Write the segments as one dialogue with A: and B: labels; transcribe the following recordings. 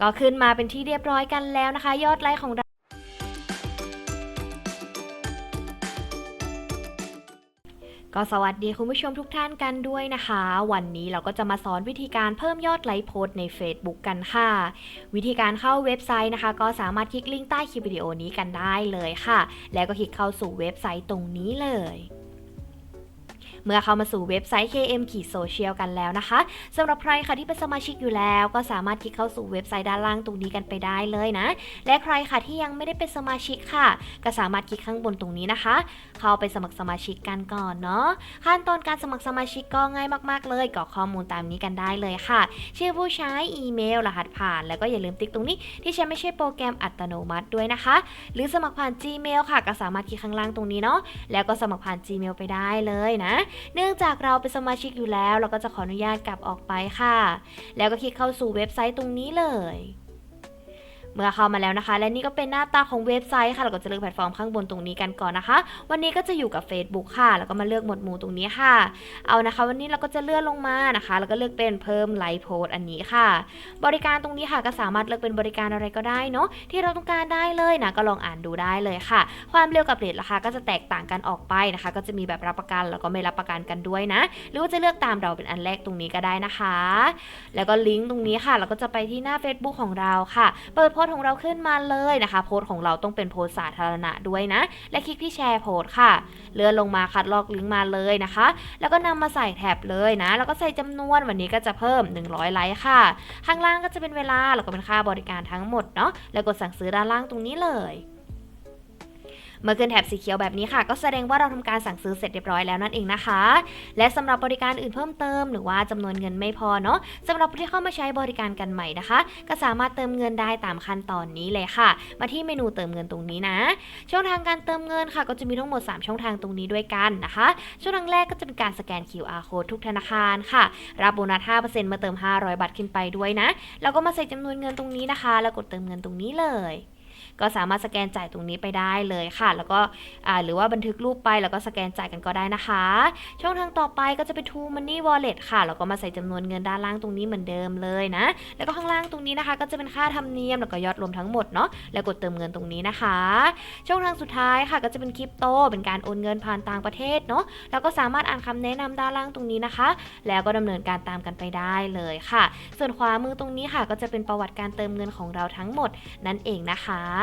A: ก็ขึ้นมาเป็นที่เรียบร้อยกันแล้วนะคะ ยอดไลค์ของเราก็สวัสดีคุณผู้ชมทุกท่านกันด้วยนะคะ วันนี้เราก็จะมาสอนวิธีการเพิ่มยอดไลค์โพสใน Facebook กันค่ะ วิธีการเข้าเว็บไซต์นะคะ ก็สามารถคลิกลิงก์ใต้คลิปวิดีโอนี้กันได้เลยค่ะ แล้วก็คลิกเข้าสู่เว็บไซต์ตรงนี้เลย เมื่อเข้ามาสู่เว็บไซต์ KM ขีดโซเชียลกันแล้วนะคะสำหรับใครค่ะที่เป็นสมาชิกอยู่แล้ว ก็สามารถคลิกเข้าสู่เว็บไซต์ด้านล่างตรงนี้กันไปได้เลยนะ และใครค่ะที่ยังไม่ได้เป็นสมาชิกค่ะ ก็สามารถคลิกข้างบนตรงนี้นะคะ เข้าไปสมัครสมาชิกกันก่อนเนาะขั้นตอนการสมัครสมาชิกก็ง่ายมากๆ เลยกรอกข้อมูลตามนี้กันได้เลยค่ะ ชื่อผู้ใช้อีเมล รหัสผ่าน แล้วก็อย่าลืมติ๊กตรงนี้ ที่ใช้ไม่ใช่โปรแกรมอัตโนมัติด้วยนะคะ หรือสมัครผ่าน Gmail ค่ะ ก็สามารถคลิกข้างล่างตรงนี้เนาะแล้วก็สมัครผ่าน Gmail ไปได้เลยนะเนื่องจากเราเป็นสมาชิกอยู่แล้ว เราก็จะขออนุญาตกลับออกไปค่ะ แล้วก็คลิกเข้าสู่เว็บไซต์ตรงนี้เลย เมื่อเข้ามาแล้วนะคะ และนี่ก็เป็นหน้าตาของเว็บไซต์ค่ะเราก็จะเลือกแพลตฟอร์มข้างบนตรงนี้กันก่อนนะคะ วันนี้ก็จะอยู่กับ Facebook ค่ะ แล้วก็มาเลือกหมวดหมู่ตรงนี้ค่ะ เอานะคะ วันนี้เราก็จะเลื่อนลงมานะคะ แล้วก็เลือกเป็นเพิ่มไลฟ์โพสอันนี้ค่ะ บริการตรงนี้ค่ะก็สามารถเลือกเป็นบริการอะไรก็ได้เนาะที่เราต้องการได้เลยนะก็ลองอ่านดูได้เลยค่ะ ความเร็วกับเรทราคาก็จะแตกต่างกันออกไปนะคะ ก็จะมีแบบรับประกันแล้วก็ไม่รับประกันกันด้วยนะ หรือว่าจะเลือกตามเราเป็นอันแรกตรงนี้ก็ได้นะคะ แล้วก็ลิงก์ตรงนี้ค่ะ เราก็จะไปที่หน้า Facebook ของเราค่ะ เปิดโพสต์ของเราขึ้นมาเลยนะคะ โพสต์ของเราต้องเป็นโพสต์สาธารณะด้วยนะ และคลิกที่แชร์โพสต์ค่ะ เลื่อนลงมาคัดลอกลิงก์มาเลยนะคะ แล้วก็นำมาใส่แท็บเลยนะ แล้วก็ใส่จำนวนวันนี้ก็จะเพิ่ม 100 ไลค์ค่ะ ข้างล่างก็จะเป็นเวลาแล้วก็เป็นค่าบริการทั้งหมดเนาะ แล้วกดสั่งซื้อด้านล่างตรงนี้เลย เมื่อขึ้นแถบสีเขียวแบบนี้ค่ะ ก็แสดงว่าเราทำการสั่งซื้อเสร็จเรียบร้อยแล้วนั่นเองนะคะ และสำหรับบริการอื่นเพิ่มเติม หรือว่าจำนวนเงินไม่พอเนาะสำหรับผู้ที่เข้ามาใช้บริการกันใหม่นะคะ ก็สามารถเติมเงินได้ตามขั้นตอนนี้เลยค่ะ มาที่เมนูเติมเงินตรงนี้นะ ช่องทางการเติมเงินค่ะ ก็จะมีทั้งหมด 3 ช่องทางตรงนี้ด้วยกันนะคะ ช่องทางแรกก็จะเป็นการสแกน QR code ทุกธนาคารค่ะ รับโบนัส 5%มาเติม 500 บาทขึ้นไปด้วยนะ แล้วก็มาใส่จำนวนเงินตรงนี้นะคะ แล้วกดเติมเงินตรงนี้เลย ก็สามารถสแกนจ่ายตรงนี้ไปได้เลยค่ะ แล้วก็หรือว่าบันทึกรูปไปแล้วก็สแกนจ่ายกันก็ได้นะคะ ช่องทางต่อไปก็จะเป็น True Money Wallet ค่ะ แล้วก็มาใส่จำนวนเงินด้านล่างตรงนี้เหมือนเดิมเลยนะ แล้วก็ข้างล่างตรงนี้นะคะ ก็จะเป็นค่าธรรมเนียมแล้วก็ยอดรวมทั้งหมดเนาะ แล้วกดเติมเงินตรงนี้นะคะ ช่องทางสุดท้ายค่ะก็จะเป็นคริปโต เป็นการโอนเงินผ่านต่างประเทศเนาะ แล้วก็สามารถอ่านคำแนะนำด้านล่างตรงนี้นะคะ แล้วก็ดำเนินการตามกันไปได้เลยค่ะ ส่วนขวามือตรงนี้ค่ะ ก็จะเป็นประวัติการเติมเงินของเราทั้งหมดนั่นเองนะคะ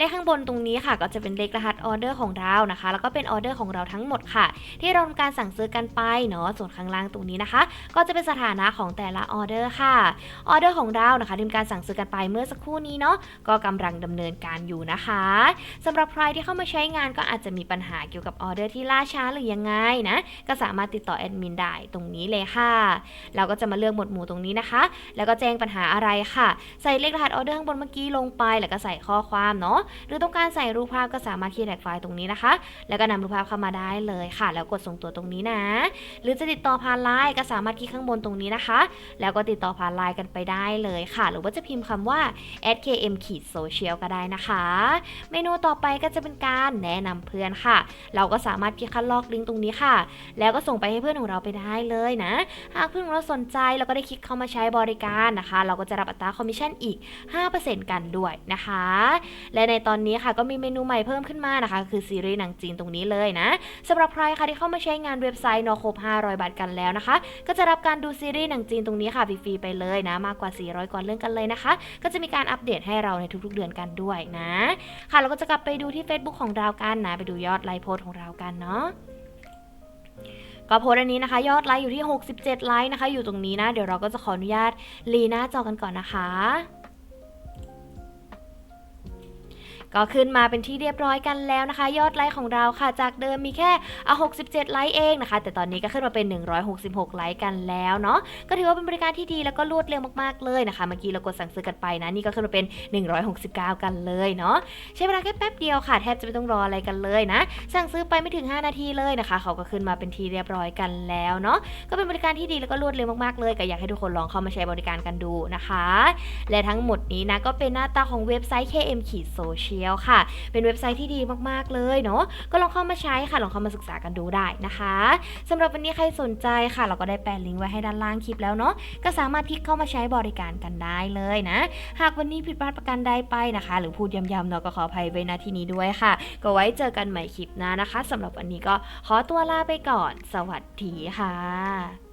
A: เลขข้างบนตรงนี้ค่ะ ก็จะเป็นเลขรหัสออเดอร์ของเรานะคะ แล้วก็เป็นออเดอร์ของเราทั้งหมดค่ะ ที่เราทำการสั่งซื้อกันไปเนาะส่วนข้างล่างตรงนี้นะคะ ก็จะเป็นสถานะของแต่ละออเดอร์ค่ะออเดอร์ของเรานะคะที่ทำการสั่งซื้อกันไปเมื่อสักครู่นี้เนาะก็กำลังดำเนินการอยู่นะคะสำหรับใครที่เข้ามาใช้งานก็อาจจะมีปัญหาเกี่ยวกับออเดอร์ที่ล่าช้าหรือยังไงนะก็สามารถติดต่อแอดมินได้ตรงนี้เลยค่ะเราก็จะมาเลือกหมวดหมู่ตรงนี้นะคะ แล้วก็แจ้งปัญหาอะไรค่ะ ใส่เลขรหัสออเดอร์ข้างบนเมื่อกี้ลงไป แล้วก็ใส่ข้อความเนาะหรือต้องการใส่รูปภาพก็สามารถคีย์แท็กไฟล์ตรงนี้นะคะ แล้วก็นำรูปภาพเข้ามาได้เลยค่ะ แล้วกดส่งตัวตรงนี้นะ หรือจะติดต่อผ่านไลน์ก็สามารถคลิกข้างบนตรงนี้นะคะ แล้วก็ติดต่อผ่านไลน์กันไปได้เลยค่ะ หรือว่าจะพิมพ์คำว่า @km ขีด social ก็ได้นะคะ เมนูต่อไปก็จะเป็นการแนะนำเพื่อนค่ะ เราก็สามารถคลิกคัดลอกลิงก์ตรงนี้ค่ะ แล้วก็ส่งไปให้เพื่อนของเราไปได้เลยนะ หากเพื่อนของเราสนใจเราก็ได้คลิกเข้ามาใช้บริการนะคะ เราก็จะรับอัตราคอมมิชชั่นอีก 5%กันด้วยนะคะ และในตอนนี้ค่ะก็มีเมนูใหม่เพิ่มขึ้นมานะคะ คือซีรีส์หนังจีนตรงนี้เลยนะสำหรับใครค่ะที่เข้ามาใช้งานเว็บไซต์นอครบ500 บาทกันแล้วนะคะ ก็จะรับการดูซีรีส์หนังจีนตรงนี้ค่ะฟรีๆไปเลยนะ มากกว่า 400 กว่าเรื่องกันเลยนะคะ ก็จะมีการอัปเดตให้เราในทุกๆเดือนกันด้วยนะ ค่ะเราก็จะกลับไปดูที่ Facebook ของเรากันนะ ไปดูยอดไลค์โพสของเรากันเนาะก็โพสต์อันนี้นะคะ ยอดไลค์อยู่ที่ 67 ไลค์นะคะ อยู่ตรงนี้นะ เดี๋ยวเราก็จะขออนุญาตรีหน้าจอกันก่อนนะคะ ก็ขึ้นมาเป็นที่เรียบร้อยกันแล้วนะคะ ยอดไลค์ของเราค่ะ จากเดิมมีแค่อะ67 ไลค์เองนะคะ แต่ตอนนี้ก็ขึ้นมาเป็น 166 ไลค์กันแล้วเนาะก็ถือว่าเป็นบริการที่ดีแล้วก็รวดเร็วมากๆเลยนะคะเมื่อกี้เรากดสั่งซื้อกันไปนะนี่ก็ขึ้นมาเป็น 169 กันเลยเนาะใช้เวลาแค่แป๊บเดียวค่ะแทบจะไม่ต้องรออะไรกันเลยนะ สั่งซื้อไปไม่ถึง 5 นาทีเลยนะคะ เขาก็ขึ้นมาเป็นที่เรียบร้อยกันแล้วเนาะก็เป็นบริการที่ดีแล้วก็รวดเร็วมากๆเลยก็อยากให้ทุกคนลองเข้ามาใช้บริการกันดูนะคะ และทั้งหมดนี้นะก็เป็นหน้าตาของเว็บไซต์ KM ขีดโซเชีย Official ค่ะ เป็นเว็บไซต์ที่ดีมากๆเลยเนาะก็ลองเข้ามาใช้ค่ะ ลองเข้ามาศึกษากันดูได้นะคะสำหรับวันนี้ใครสนใจค่ะ เราก็ได้แปะลิงก์ไว้ให้ด้านล่างคลิปแล้วเนาะก็สามารถคลิกเข้ามาใช้บริการกันได้เลยนะ หากวันนี้ผิดพลาดประการใดไปนะคะ หรือพูดย้ำๆเนาะก็ขออภัยไว้ณที่นี้ด้วยค่ะ ก็ไว้เจอกันใหม่คลิปหน้านะคะสำหรับวันนี้ก็ขอตัวลาไปก่อน สวัสดีค่ะ